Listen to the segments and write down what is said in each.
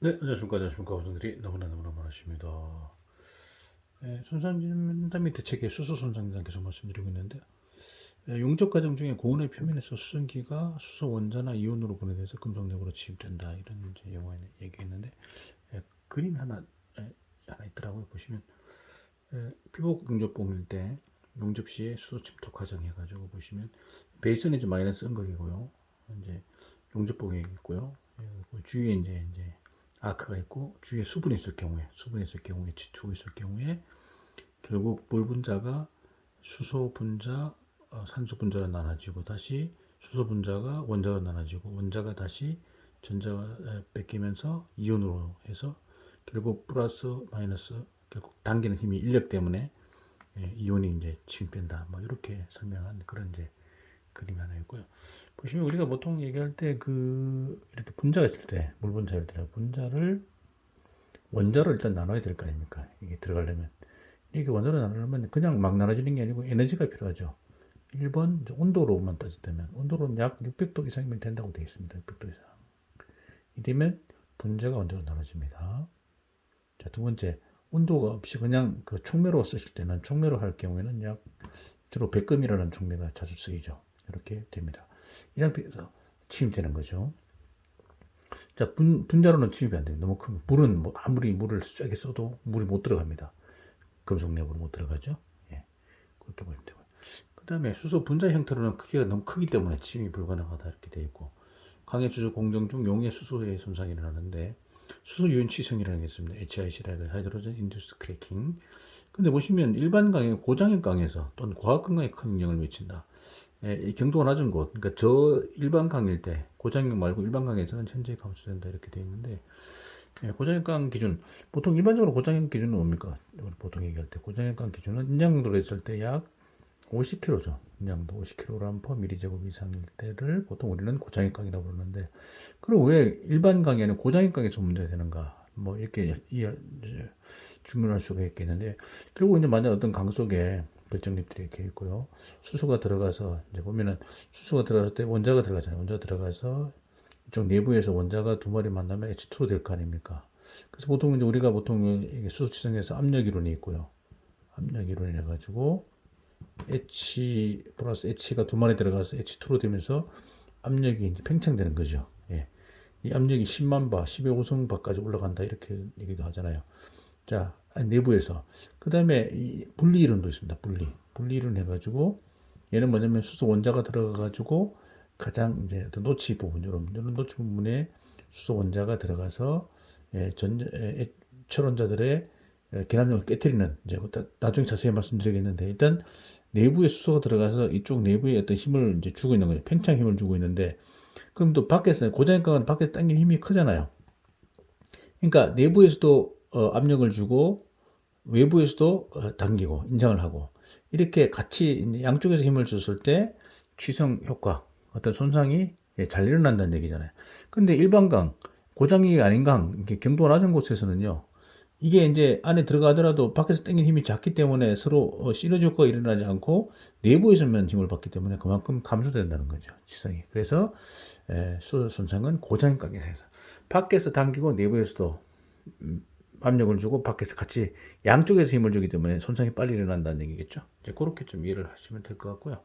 네, 안녕하십니까, 안녕하십니까. 우선들이 너무나 너무나 많으십니다. 네, 손상진담 대책의 수소 손상장 계속 말씀드리고 있는데, 네, 용접 과정 중에 고온의 표면에서 수증기가 수소 원자나 이온으로 분해돼서 금속 내부로 침입된다. 이런 이제 영화에 얘기했는데, 예, 그림 하나, 예, 하나 있더라고요. 보시면, 예, 피복 용접봉일 때, 용접 시에 수소 침투 과정 해가지고 보시면, 베이스는 이제 마이너스 음극이고요. 이제 용접봉이 있고요. 예, 그 주위에 이제, 이제, 아크가 있고 주위에 수분이 있을 경우에 수분이 있을 경우에 G2가 있을 경우에 결국 물 분자가 수소 분자 어, 산소 분자로 나눠지고 다시 수소 분자가 원자로 나눠지고 원자가 다시 전자가 에, 뺏기면서 이온으로 해서 결국 플러스 마이너스 결국 당기는 힘이 인력 때문에 예, 이온이 이제 침입된다. 뭐 이렇게 설명한 그런 이제 그림이 하나 있고요. 보시면 우리가 보통 얘기할 때 그 이렇게 분자가 있을 때 물 분자일 때 분자를 원자로 일단 나눠야 될 거 아닙니까? 이게 들어가려면 이게 원자로 나누려면 그냥 막 나눠지는 게 아니고 에너지가 필요하죠. 1번 이제 온도로만 따지다면 온도로는 약 600도 이상이면 된다고 되어 있습니다. 600도 이상. 이되면 분자가 원자로 나눠집니다. 자, 두 번째 온도가 없이 그냥 그 촉매로 쓰실 때는 촉매로 할 경우에는 약 주로 백금이라는 촉매가 자주 쓰이죠. 이렇게 됩니다. 이 상태에서 침입되는 거죠. 자, 분, 분자로는 침입이 안 됩니다. 너무 크면. 물은 뭐 아무리 물을 쫙게 써도 물이 못 들어갑니다. 금속 내부로 못 들어가죠. 예. 그렇게 보시면 되고요. 그 다음에 수소 분자 형태로는 크기가 너무 크기 때문에 침입이 불가능하다 이렇게 되어 있고 강해 주조 공정 중 용의 수소의 손상이 일어나는데 수소 유연 치성이라는 게 있습니다. HIC라는 하이드로젠 인듀스 크래킹. 근데 보시면 일반 강에 고장의 강에서 또는 과학 건강에 큰 영향을 미친다. 예, 이 경도가 낮은 곳, 그러니까 저 일반 강일 때 고장형 말고 일반 강에서는 현재 감소된다 이렇게 되어 있는데 예, 고장형 기준 보통 일반적으로 고장형 기준은 뭡니까? 보통 얘기할 때 고장형 기준은 인양도로 했을 때 약 50kg죠. 인양도 50kg 미리제곱 이상일 때를 보통 우리는 고장형이라고 부르는데 그럼 왜 일반 강에는 고장형에서 문제가 되는가? 뭐 이렇게 이, 질문할 수가 있겠는데 결국 이제 만약 어떤 강 속에 결정립들이 이렇게 있고요. 수소가 들어가서 이제 보면은 수소가 들어갔을 때 원자가 들어가잖아요. 원자가 들어가서 이쪽 내부에서 원자가 두 마리 만나면 H2로 될 거 아닙니까? 그래서 보통 이제 우리가 보통 수소 치성에서 압력 이론이 있고요. 압력 이론이 해가지고 H 플러스 H가 두 마리 들어가서 H2로 되면서 압력이 이제 팽창되는 거죠. 예. 이 압력이 10만 바, 10의 5성 바까지 올라간다 이렇게 얘기도 하잖아요. 자, 내부에서. 그 다음에 이 분리 이론도 있습니다. 분리. 분리 이론 해가지고 얘는 뭐냐면 수소 원자가 들어가가지고 가장 이제 노치 부분, 이런, 이런 노치 부분에 수소 원자가 들어가서 예, 전, 예, 철원자들의 예, 결합력을 깨뜨리는, 이제 나중에 자세히 말씀드리겠는데, 일단 내부에 수소가 들어가서 이쪽 내부에 어떤 힘을 이제 주고 있는 거죠. 팽창 힘을 주고 있는데, 그럼 또 밖에서, 고장가은 밖에서 당기는 힘이 크잖아요. 그러니까 내부에서도 어, 압력을 주고 외부에서도 어, 당기고 인장을 하고 이렇게 같이 양쪽에서 힘을 줬을 때 취성 효과 어떤 손상이 예, 잘 일어난다는 얘기잖아요. 근데 일반 강 고장이 아닌 강 경도가 낮은 곳에서는요. 이게 이제 안에 들어가더라도 밖에서 당긴 힘이 작기 때문에 서로 어, 시너지 효과가 일어나지 않고 내부에서만 힘을 받기 때문에 그만큼 감소된다는 거죠. 지성이. 그래서 수소 손상은 고장인 강에서 밖에서 당기고 내부에서도 음, 압력을 주고 밖에서 같이 양쪽에서 힘을 주기 때문에 손상이 빨리 일어난다는 얘기겠죠. 이제 그렇게 좀 이해를 하시면 될 것 같고요.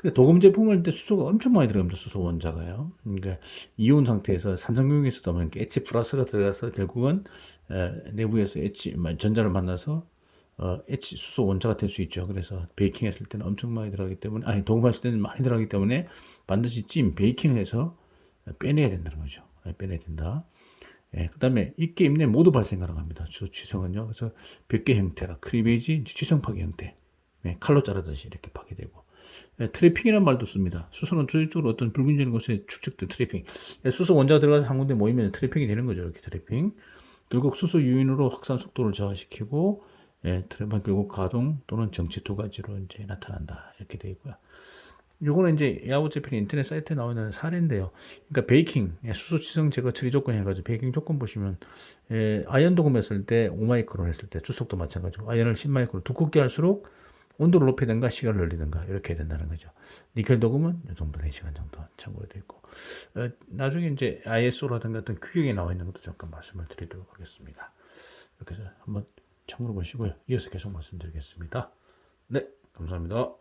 근데 도금 제품을 할때 수소가 엄청 많이 들어갑니다. 수소 원자가요. 그러니까 이온 상태에서 산성용에서도 보면 H 플러스가 들어가서 결국은 내부에서 H 전자를 만나서 어, H 수소 원자가 될 수 있죠. 그래서 베이킹 했을 때는 엄청 많이 들어가기 때문에 아니 도금했을 때는 많이 들어가기 때문에 반드시 찜 베이킹을 해서 빼내야 된다는 거죠. 빼내야 된다. 예, 그 다음에 입계 입내 모두 발생하라고 합니다. 주 취성은요. 그래서 벽계 형태라 크리베이지 취성 파괴 형태. 예, 칼로 자르듯이 이렇게 파괴되고. 예, 트래핑이라는 말도 씁니다. 수소는 저쪽으로 어떤 불균적인 곳에 축적된 트래핑. 예, 수소 원자가 들어가서 한 군데 모이면 트래핑이 되는 거죠. 이렇게 트래핑. 결국 수소 유인으로 확산 속도를 저하시키고, 예, 트래핑 결국 가동 또는 정치 두 가지로 이제 나타난다. 이렇게 되어 있고요. 요거는 이제 야구제편 인터넷 사이트에 나오는 사례인데요. 그러니까 베이킹, 예, 수소치성 제거 처리 조건 해가지고 베이킹 조건 보시면 예, 아연 도금 했을 때 5마이크론 했을 때 주석도 마찬가지고 아연을 10마이크론 두껍게 할수록 온도를 높이든가 시간을 늘리든가 이렇게 해야 된다는 거죠. 니켈 도금은 이 정도 4시간 정도 참고로 되어 있고 어, 나중에 이제 ISO라든가 어떤 규격이 나와 있는 것도 잠깐 말씀을 드리도록 하겠습니다. 이렇게 해서 한번 참고로 보시고요. 이어서 계속 말씀드리겠습니다. 네, 감사합니다.